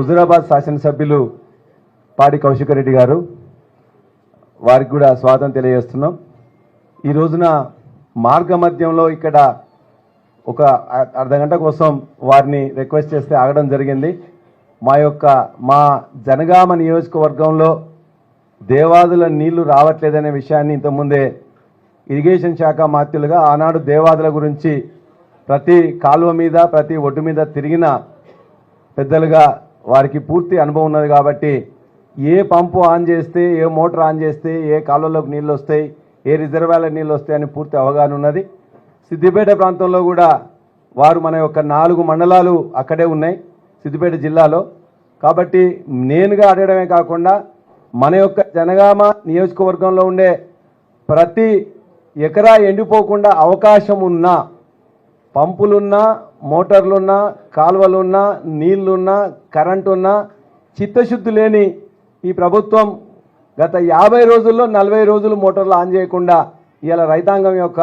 హుజురాబాద్ శాసనసభ్యులు పాడి కౌశిక రెడ్డి గారు వారికి కూడా స్వాగతం తెలియజేస్తున్నాం. ఈ రోజున మార్గ మధ్యంలో ఇక్కడ ఒక అర్ధ గంట కోసం వారిని రిక్వెస్ట్ చేస్తే ఆగడం జరిగింది. మా యొక్క మా జనగామ నియోజకవర్గంలో దేవాదుల నీళ్ళు రావట్లేదనే విషయాన్ని ఇంతకుముందే ఇరిగేషన్ శాఖ మాత్యులుగా ఆనాడు దేవాదుల గురించి ప్రతి కాలువ మీద ప్రతి ఒడ్డు మీద తిరిగిన పెద్దలుగా వారికి పూర్తి అనుభవం ఉన్నది కాబట్టి ఏ పంపు ఆన్ చేస్తే ఏ మోటార్ ఆన్ చేస్తే ఏ కాలువలోకి నీళ్ళు వస్తాయి ఏ రిజర్వాయర్ల నీళ్ళు వస్తాయని పూర్తి అవగాహన ఉన్నది. సిద్దిపేట ప్రాంతంలో కూడా వారు మన యొక్క నాలుగు మండలాలు అక్కడే ఉన్నాయి సిద్దిపేట జిల్లాలో. కాబట్టి నేనుగా అడగడమే కాకుండా మన యొక్క జనగామ నియోజకవర్గంలో ఉండే ప్రతి ఎకరా ఎండిపోకుండా అవకాశం ఉన్నా పంపులున్నా మోటార్లున్నా కాలువలున్నా నీళ్ళున్నా కరెంటు ఉన్నా చిత్తశుద్ధి లేని ఈ ప్రభుత్వం గత యాభై రోజుల్లో నలభై రోజులు మోటార్లు ఆన్ చేయకుండా ఇలా రైతాంగం యొక్క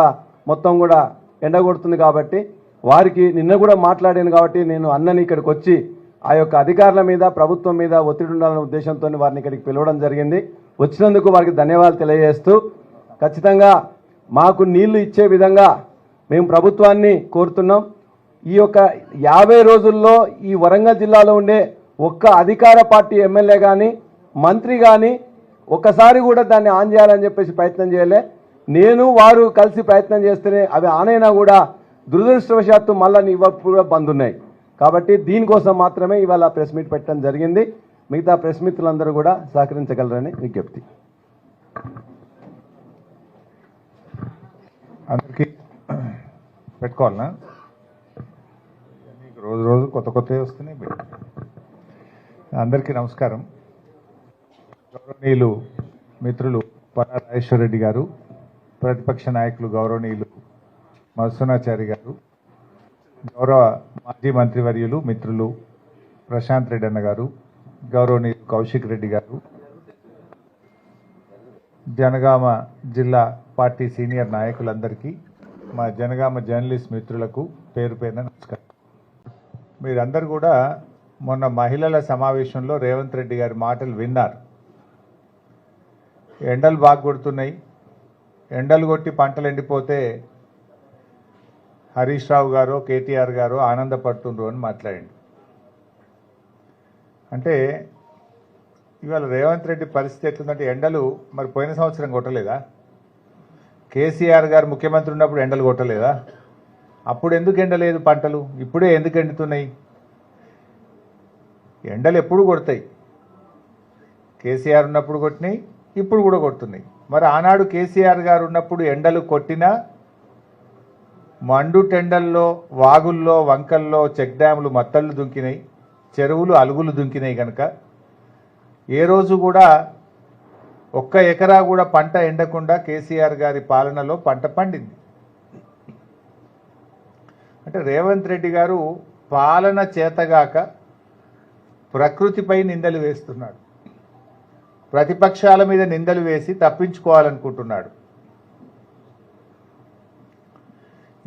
మొత్తం కూడా ఎండగొడుతుంది కాబట్టి వారికి నిన్న కూడా మాట్లాడాను కాబట్టి నేను అన్నని ఇక్కడికి వచ్చి ఆ యొక్క అధికారుల మీద ప్రభుత్వం మీద ఒత్తిడి ఉండాలనే ఉద్దేశంతో వారిని ఇక్కడికి పిలవడం జరిగింది. వచ్చినందుకు వారికి ధన్యవాదాలు తెలియజేస్తూ ఖచ్చితంగా మాకు నీళ్ళు ఇచ్చే విధంగా మేము ప్రభుత్వాన్ని కోరుతున్నాం. ఈ యొక్క యాభై రోజుల్లో ఈ వరంగల్ జిల్లాలో ఉండే ఒక్క అధికార పార్టీ ఎమ్మెల్యే కానీ మంత్రి కానీ ఒక్కసారి కూడా దాన్ని ఆన్ చేయాలని చెప్పేసి ప్రయత్నం చేయలే. నేను వారు కలిసి ప్రయత్నం చేస్తేనే అవి ఆన్ అయినా కూడా దురదృష్టవశాత్తు మళ్ళీ ఇవ్వప్పుడు కూడా బంద్ ఉన్నాయి. కాబట్టి దీనికోసం మాత్రమే ఇవాళ ప్రెస్ మీట్ పెట్టడం జరిగింది. మిగతా ప్రెస్ మిత్రులందరూ కూడా సహకరించగలరని విజ్ఞప్తి. అందరికీ పెట్టుకోవాలనా? రోజు రోజు కొత్త కొత్తవి వస్తున్నాయి అందరికీ నమస్కారం. గౌరవనీయులు మిత్రులు పరా రెడ్డి గారు ప్రతిపక్ష నాయకులు గౌరవనీయులు మధుసూనాచారి గారు గౌరవ మాజీ మంత్రివర్యులు మిత్రులు ప్రశాంత్ రెడ్డి అన్న గారు గౌరవనీయులు కౌశిక్ రెడ్డి గారు జనగామ జిల్లా పార్టీ సీనియర్ నాయకులందరికీ మా జనగామ జర్నలిస్ట్ మిత్రులకు పేరు పేరున నమస్కారం. మీరందరూ కూడా మొన్న మహిళల సమావేశంలో రేవంత్ రెడ్డి గారి మాటలు విన్నారు. ఎండలు బాగా కొడుతున్నాయి. ఎండలు కొట్టి పంటలు ఎండిపోతే హరీష్ రావు గారు కేటీఆర్ గారు ఆనందపడుతుండ్రు అని మాట్లాడండి. అంటే ఇవాళ రేవంత్ రెడ్డి పరిస్థితి ఎట్లుందంటే ఎండలు మరి పోయిన సంవత్సరం కొట్టలేదా? కేసీఆర్ గారు ముఖ్యమంత్రి ఉన్నప్పుడు ఎండలు కొట్టలేదా? అప్పుడు ఎందుకు ఎండలేదు పంటలు? ఇప్పుడే ఎందుకు ఎండుతున్నాయి? ఎండలు ఎప్పుడు కొడతాయి? కేసీఆర్ ఉన్నప్పుడు కొట్టినాయి ఇప్పుడు కూడా కొడుతున్నాయి. మరి ఆనాడు కేసీఆర్ గారు ఉన్నప్పుడు ఎండలు కొట్టినా మండు టెండల్లో వాగుల్లో వంకల్లో చెక్ డ్యాములు మత్తళ్ళు దుంకినాయి చెరువులు అలుగులు దుంకినాయి కనుక ఏ రోజు కూడా ఒక్క ఎకరా కూడా పంట ఎండకుండా కేసీఆర్ గారి పాలనలో పంట పండింది. అంటే రేవంత్ రెడ్డి గారు పాలన చేతగాక ప్రకృతిపై నిందలు వేస్తున్నాడు. ప్రతిపక్షాల మీద నిందలు వేసి తప్పించుకోవాలనుకుంటున్నాడు.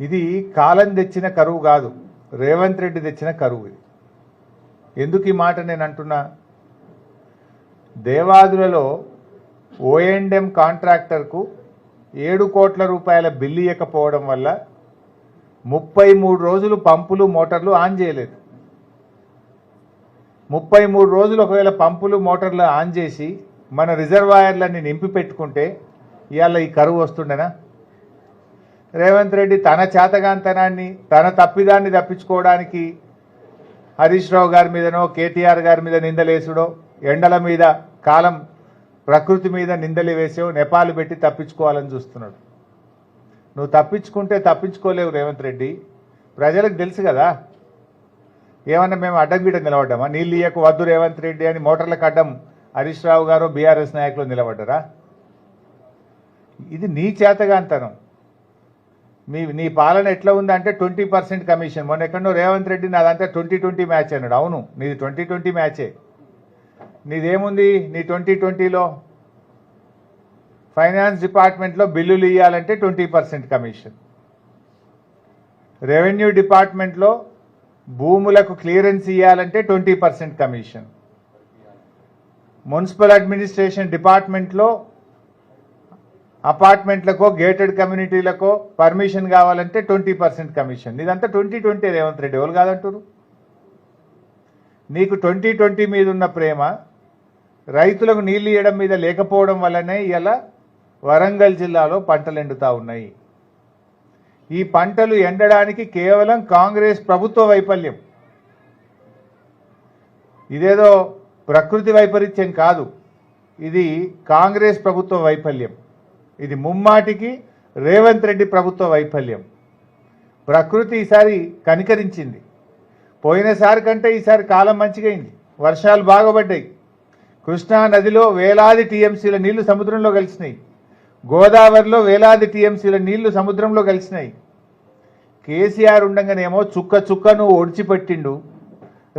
ఇది కాలం తెచ్చిన కరువు కాదు. రేవంత్ రెడ్డి తెచ్చిన కరువు ఇది. ఎందుకు ఈ మాట నేను అంటున్నా? దేవాదులలో ఓఎండ్ఎం కాంట్రాక్టర్కు ఏడు కోట్ల రూపాయల బిల్లు ఇవ్వకపోవడం వల్ల ముప్పై మూడు రోజులు పంపులు మోటార్లు ఆన్ చేయలేదు. ముప్పై మూడు రోజులు ఒకవేళ పంపులు మోటార్లు ఆన్ చేసి మన రిజర్వాయర్లన్నీ నింపి పెట్టుకుంటే ఇవాళ ఈ కరువు వస్తుండేనా? రేవంత్ రెడ్డి తన చేతగాంతనాన్ని తన తప్పిదాన్ని తప్పించుకోవడానికి హరీష్ రావు గారి మీదనో కేటీఆర్ గారి మీద నిందలేసుడో ఎండల మీద కాలం ప్రకృతి మీద నిందలు వేసో నెపాలు పెట్టి తప్పించుకోవాలని చూస్తున్నాడు. నువ్వు తప్పించుకుంటే తప్పించుకోలేవు రేవంత్ రెడ్డి. ప్రజలకు తెలుసు కదా. ఏమన్నా మేము అడ్డం నిలబడ్డామా? నీళ్ళు ఇయ్యకు వద్దు రేవంత్ రెడ్డి అని మోటార్లకు అడ్డం హరీష్ రావు గారు బీఆర్ఎస్ నాయకులు నిలబడ్డారా? ఇది నీ చేతగాంతనం. మీ నీ పాలన ఎట్లా ఉందంటే ట్వంటీ పర్సెంట్ కమిషన్. మొన్న ఎక్కడో రేవంత్ రెడ్డి నాదంతా ట్వంటీ ట్వంటీ మ్యాచ్ అన్నాడు. అవును నీది ట్వంటీ ట్వంటీ మ్యాచే. నీదేముంది? నీ ట్వంటీ ట్వంటీలో ఫైనాన్స్ డిపార్ట్మెంట్లో బిల్లులు ఇవ్వాలంటే ట్వంటీ పర్సెంట్ కమిషన్. రెవెన్యూ డిపార్ట్మెంట్లో భూములకు క్లియరెన్స్ ఇవ్వాలంటే twenty percent commission. Municipal administration డిపార్ట్మెంట్లో అపార్ట్మెంట్లకో గేటెడ్ కమ్యూనిటీలకో పర్మిషన్ కావాలంటే ట్వంటీ పర్సెంట్ కమిషన్. ఇదంతా ట్వంటీ ట్వంటీ రేవంత్ రెడ్డి ఎవరు కాదంటారు నీకు ట్వంటీ ట్వంటీ మీద ఉన్న ప్రేమ రైతులకు నీళ్ళు ఇవ్వడం మీద లేకపోవడం వల్లనే ఇలా వరంగల్ జిల్లాలో పంటలు ఎండుతా ఉన్నాయి. ఈ పంటలు ఎండడానికి కేవలం కాంగ్రెస్ ప్రభుత్వ వైఫల్యం. ఇదేదో ప్రకృతి వైపరీత్యం కాదు. ఇది కాంగ్రెస్ ప్రభుత్వ వైఫల్యం. ఇది ముమ్మాటికి రేవంత్ రెడ్డి ప్రభుత్వ వైఫల్యం. ప్రకృతి ఈసారి కనికరించింది. పోయినసారి కంటే ఈసారి కాలం మంచిగైంది. వర్షాలు బాగుపడ్డాయి కృష్ణా నదిలో వేలాది టీఎంసీల నీళ్ళు సముద్రంలో కలిసినాయి గోదావరిలో వేలాది టీఎంసీల నీళ్ళు సముద్రంలో కలిసినాయి. కేసీఆర్ ఉండగానేమో చుక్క చుక్కను ఒడిచిపెట్టిండు.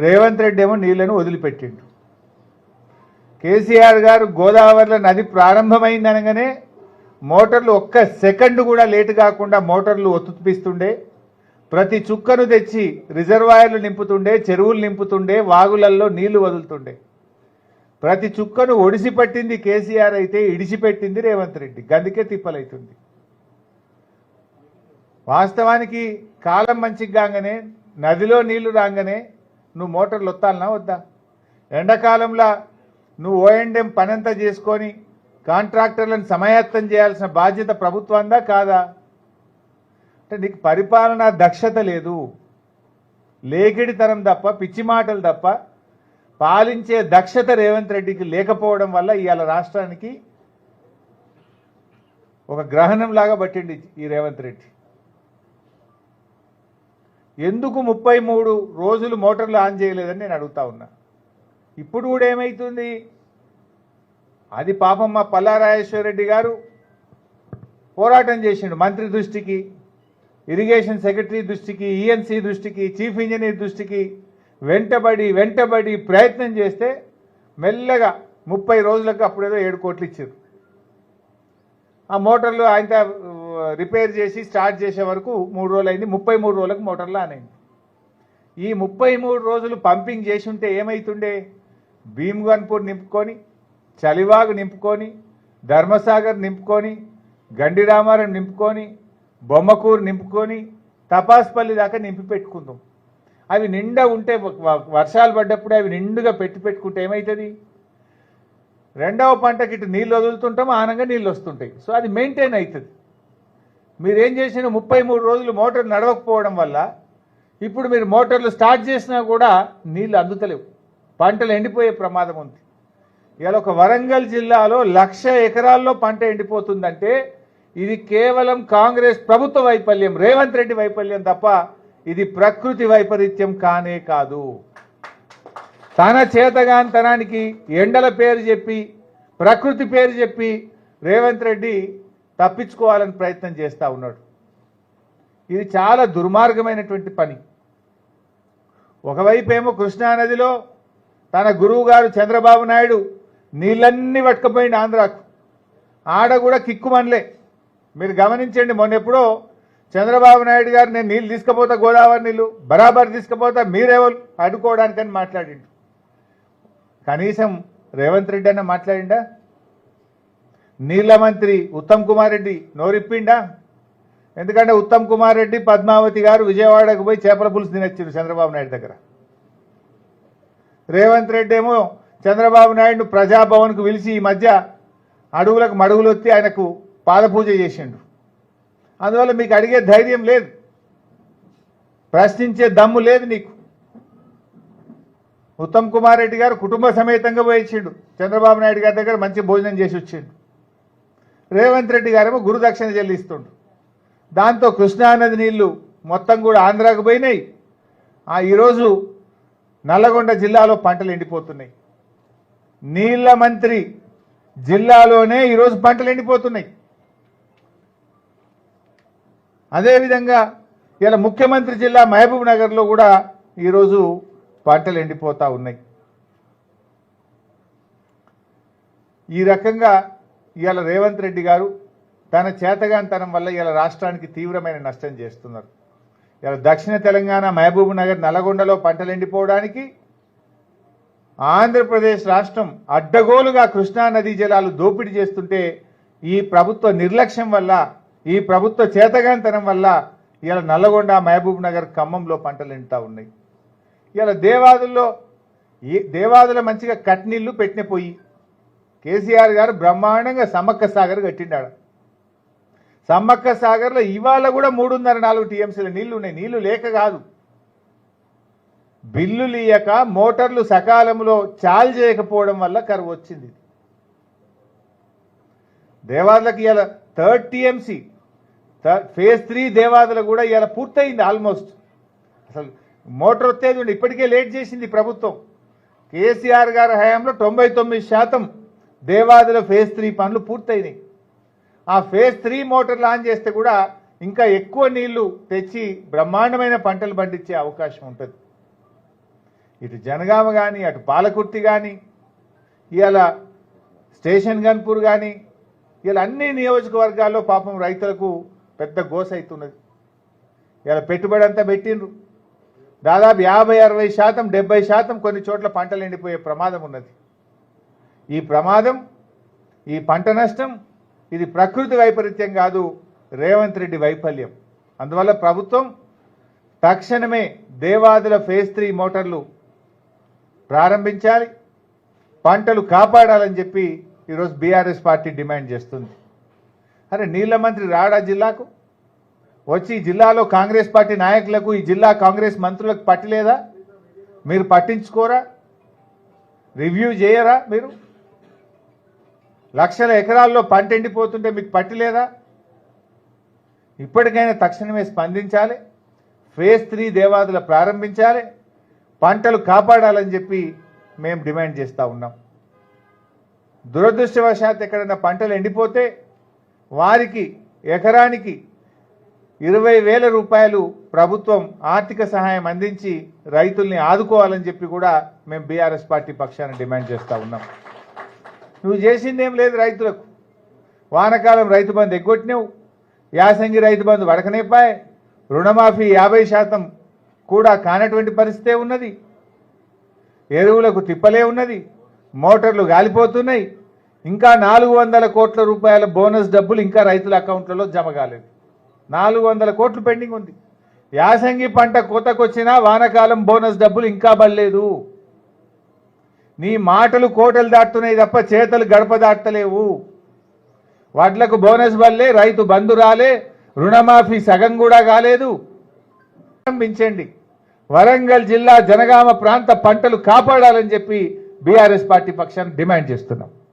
రేవంత్ రెడ్డి ఏమో నీళ్ళను వదిలిపెట్టిండు. కేసీఆర్ గారు గోదావరిలో నది ప్రారంభమైంది అనగానే మోటార్లు ఒక్క సెకండ్ కూడా లేటు కాకుండా మోటార్లు ఒత్తుపిస్తుండే. ప్రతి చుక్కను తెచ్చి రిజర్వాయర్లు నింపుతుండే చెరువులు నింపుతుండే వాగులల్లో నీళ్ళు వదులుతుండే. ప్రతి చుక్కను ఒడిసి పట్టింది కేసీఆర్ అయితే ఇడిచిపెట్టింది రేవంత్ రెడ్డి. గందుకే తిప్పలైతుంది. వాస్తవానికి కాలం మంచిగా కాగానే నదిలో నీళ్ళు రాగానే నువ్వు మోటార్లు వత్తాలనా వద్దా? ఎండాకాలంలో నువ్వు ఓఎండ్ఎం పనంతా చేసుకొని కాంట్రాక్టర్లను సమాయత్తం చేయాల్సిన బాధ్యత ప్రభుత్వందా కాదా? అంటే నీకు పరిపాలనా దక్షత లేదు. లేకిడితనం తప్ప పిచ్చి మాటలు తప్ప పాలించే దక్షత రేవంత్ రెడ్డికి లేకపోవడం వల్ల ఇవాళ రాష్ట్రానికి ఒక గ్రహణం లాగా పట్టింది ఈ రేవంత్ రెడ్డి. ఎందుకు ముప్పై మూడు రోజులు మోటార్లు ఆన్ చేయలేదని నేను అడుగుతా ఉన్నా. ఇప్పుడు కూడా ఏమైతుంది? అది పాపం మా పల్లారాజేశ్వరరెడ్డి గారు పోరాటం చేసిండు మంత్రి దృష్టికి ఇరిగేషన్ సెక్రటరీ దృష్టికి ఈఎన్సీ దృష్టికి చీఫ్ ఇంజనీర్ దృష్టికి వెంటబడి వెంటబడి ప్రయత్నం చేస్తే మెల్లగా ముప్పై రోజులకు అప్పుడేదో ఏడు కోట్లు ఇచ్చారు. ఆ మోటార్లు ఆయన రిపేర్ చేసి స్టార్ట్ చేసే వరకు మూడు రోజులు అయింది ముప్పై మూడు రోజులకు మోటార్లు ఆనైంది ఈ ముప్పై మూడు రోజులు పంపింగ్ చేసి ఉంటే ఏమవుతుండే భీమ్గన్పూర్ నింపుకొని చలివాగు నింపుకొని ధర్మసాగర్ నింపుకొని గండిరామారం నింపుకొని బొమ్మకూరు నింపుకొని తపాస్పల్లి దాకా నింపి పెట్టుకుందాం. అవి నిండా ఉంటే వర్షాలు పడ్డప్పుడు అవి నిండుగా పెట్టి పెట్టుకుంటే ఏమవుతుంది రెండవ పంటకి ఇటు నీళ్ళు వదులుతుంటాం ఆనంగా నీళ్ళు వస్తుంటాయి. సో అది మెయింటైన్ అవుతుంది మీరేం చేసిన ముప్పై మూడు రోజులు మోటార్ నడవకపోవడం వల్ల ఇప్పుడు మీరు మోటార్లు స్టార్ట్ చేసినా కూడా నీళ్ళు అందుతలేవు. పంటలు ఎండిపోయే ప్రమాదం ఉంది. ఇవాళ ఒక వరంగల్ జిల్లాలో లక్ష ఎకరాల్లో పంట ఎండిపోతుందంటే ఇది కేవలం కాంగ్రెస్ ప్రభుత్వ వైఫల్యం రేవంత్ రెడ్డి వైఫల్యం తప్ప ఇది ప్రకృతి వైపరీత్యం కానే కాదు. తన చేతగాంతనానికి ఎండల పేరు చెప్పి ప్రకృతి పేరు చెప్పి రేవంత్ రెడ్డి తప్పించుకోవాలని ప్రయత్నం చేస్తూ ఉన్నాడు. ఇది చాలా దుర్మార్గమైనటువంటి పని. ఒకవైపు ఏమో కృష్ణానదిలో తన గురువు గారు చంద్రబాబు నాయుడు నీళ్ళన్నీ పట్టుకుపోయింది ఆంధ్రాకు. ఆడ కూడా కిక్కుమనలే. మీరు గమనించండి మొన్నెప్పుడో చంద్రబాబు నాయుడు గారు నేను నీళ్ళు తీసుకుపోతా గోదావరి నీళ్ళు బరాబర్ తీసుకుపోతా మీరెవరు? అడ్డుకోవడానికని మాట్లాడిండు. కనీసం రేవంత్ రెడ్డి అన్న మాట్లాడిండా? నీళ్ళ మంత్రి ఉత్తమ్ కుమార్ రెడ్డి నోరిప్పిండా? ఎందుకంటే ఉత్తమ్ కుమార్ రెడ్డి పద్మావతి గారు విజయవాడకు పోయి చేపల పులుసు తినొచ్చారు చంద్రబాబు నాయుడు దగ్గర. రేవంత్ రెడ్డి ఏమో చంద్రబాబు నాయుడు ప్రజాభవన్కు పిలిచి ఈ మధ్య అడుగులకు మడుగులు వచ్చి ఆయనకు పాదపూజ చేసిండు. అందువల్ల మీకు అడిగే ధైర్యం లేదు. ప్రశ్నించే దమ్ము లేదు నీకు. ఉత్తమ్ కుమార్ రెడ్డి గారు కుటుంబ సమేతంగా పోయించిండు. చంద్రబాబు నాయుడు గారి దగ్గర మంచి భోజనం చేసి వచ్చిండు. రేవంత్ రెడ్డి గారేమో గురుదక్షిణ చెల్లిస్తుండు. దాంతో కృష్ణానది నీళ్ళు మొత్తం కూడా ఆంధ్రాకు పోయినాయి. ఆ ఈరోజు నల్లగొండ జిల్లాలో పంటలు ఎండిపోతున్నాయి. నీళ్ళ మంత్రి జిల్లాలోనే ఈరోజు పంటలు ఎండిపోతున్నాయి. అదేవిధంగా ఇలా ముఖ్యమంత్రి జిల్లా మహబూబ్ నగర్లో కూడా ఈరోజు పంటలు ఎండిపోతూ ఉన్నాయి. ఈ రకంగా ఇవాళ రేవంత్ రెడ్డి గారు తన చేతగాంతనం వల్ల ఇలా రాష్ట్రానికి తీవ్రమైన నష్టం చేస్తున్నారు. ఇలా దక్షిణ తెలంగాణ మహబూబ్ నగర్ నల్గొండలో పంటలు ఎండిపోవడానికి ఆంధ్రప్రదేశ్ రాష్ట్రం అడ్డగోలుగా కృష్ణా నదీ జలాలు దోపిడీ చేస్తుంటే ఈ ప్రభుత్వ నిర్లక్ష్యం వల్ల ఈ ప్రభుత్వ చేతగాంతనం వల్ల ఇలా నల్లగొండ మహబూబ్ నగర్ ఖమ్మంలో పంటలు ఎండుతా ఉన్నాయి. ఇలా దేవాదుల్లో ఈ దేవాదుల మంచిగా కట్నీళ్ళు పెట్టిన పోయి కేసీఆర్ గారు బ్రహ్మాండంగా సమ్మక్క సాగర్ కట్టిండాడు. సమ్మక్క సాగర్లో ఇవాళ కూడా మూడున్నర నాలుగు టీఎంసీల నీళ్ళు ఉన్నాయి. నీళ్ళు లేక కాదు. బిల్లులు ఇయ్యక మోటార్లు సకాలంలో చాల్ చేయకపోవడం వల్ల కరువు వచ్చింది. దేవాదులకు ఇలా third TMC phase three Devadula కూడా ఇలా పూర్తయింది ఆల్మోస్ట్. అసలు మోటార్ వచ్చేది ఇప్పటికే లేట్ చేసింది ప్రభుత్వం. కేసీఆర్ గారి హయాంలో తొంభై తొమ్మిది శాతం దేవాదుల ఫేజ్ త్రీ పనులు పూర్తయినాయి. ఆ ఫేజ్ త్రీ మోటార్లు ఆన్ చేస్తే కూడా ఇంకా ఎక్కువ నీళ్ళు తెచ్చి బ్రహ్మాండమైన పంటలు పండించే అవకాశం ఉంటుంది. ఇటు జనగామ కానీ అటు పాలకుర్తి కానీ ఇవాళ స్టేషన్ గన్పూర్ కానీ ఇలా అన్ని నియోజకవర్గాల్లో పాపం రైతులకు పెద్ద గోస అవుతున్నది ఇలా పెట్టుబడి అంతా పెట్టిండ్రు. దాదాపు యాభై అరవై శాతం డెబ్బై శాతం కొన్ని చోట్ల పంటలు ఎండిపోయే ప్రమాదం ఉన్నది. ఈ ప్రమాదం ఈ పంట నష్టం ఇది ప్రకృతి వైపరీత్యం కాదు రేవంత్ రెడ్డి వైఫల్యం. అందువల్ల ప్రభుత్వం తక్షణమే దేవాదుల ఫేజ్ త్రీ మోటార్లు ప్రారంభించాలి. పంటలు కాపాడాలని చెప్పి ఈరోజు బీఆర్ఎస్ పార్టీ డిమాండ్ చేస్తుంది. అరే నీళ్ళ మంత్రి రాడా జిల్లాకు? వచ్చి జిల్లాలో కాంగ్రెస్ పార్టీ నాయకులకు ఈ జిల్లా కాంగ్రెస్ మంత్రులకు పట్టలేదా? మీరు పట్టించుకోరా? రివ్యూ చేయరా మీరు? లక్షల ఎకరాల్లో పంట ఎండిపోతుంటే మీకు పట్టలేదా? ఇప్పటికైనా తక్షణమే స్పందించాలి. ఫేజ్ త్రీ దేవాదుల ప్రారంభించాలి. పంటలు కాపాడాలని చెప్పి మేము డిమాండ్ చేస్తూ ఉన్నాం. దురదృష్టవశాత్ ఎక్కడైనా పంటలు ఎండిపోతే వారికి ఎకరానికి ఇరవై వేల రూపాయలు ప్రభుత్వం ఆర్థిక సహాయం అందించి రైతుల్ని ఆదుకోవాలని చెప్పి కూడా మేము బీఆర్ఎస్ పార్టీ పక్షాన డిమాండ్ చేస్తూ ఉన్నాం. నువ్వు చేసిందేం లేదు రైతులకు. వానకాలం రైతు బంధు ఎగ్గొట్టినావు. యాసంగి రైతు బంధు వడకనేపాయ్. రుణమాఫీ యాభై శాతం కూడా కానటువంటి పరిస్థితే ఉన్నది. ఎరువులకు తిప్పలే ఉన్నది. మోటార్లు గాలిపోతున్నాయి. ఇంకా నాలుగు వందల కోట్ల రూపాయల బోనస్ డబ్బులు ఇంకా రైతుల అకౌంట్లలో జమ కాలేదు. నాలుగు వందల కోట్లు పెండింగ్ ఉంది. యాసంగి పంట కోతకొచ్చినా వానకాలం బోనస్ డబ్బులు ఇంకా పడలేదు. నీ మాటలు కోటలు దాటుతున్నాయి తప్ప చేతలు గడప దాటలేవు. వాట్లకు బోనస్ వల్లే రైతు బంధు రాలే రుణమాఫీ సగం కూడా కాలేదు. ప్రారంభించండి. వరంగల్ జిల్లా జనగామ ప్రాంత పంటలు కాపాడాలని చెప్పి బీఆర్ఎస్ పార్టీ పక్షాన్ని డిమాండ్ చేస్తున్నాం.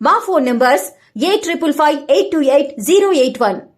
My phone numbers 8558 081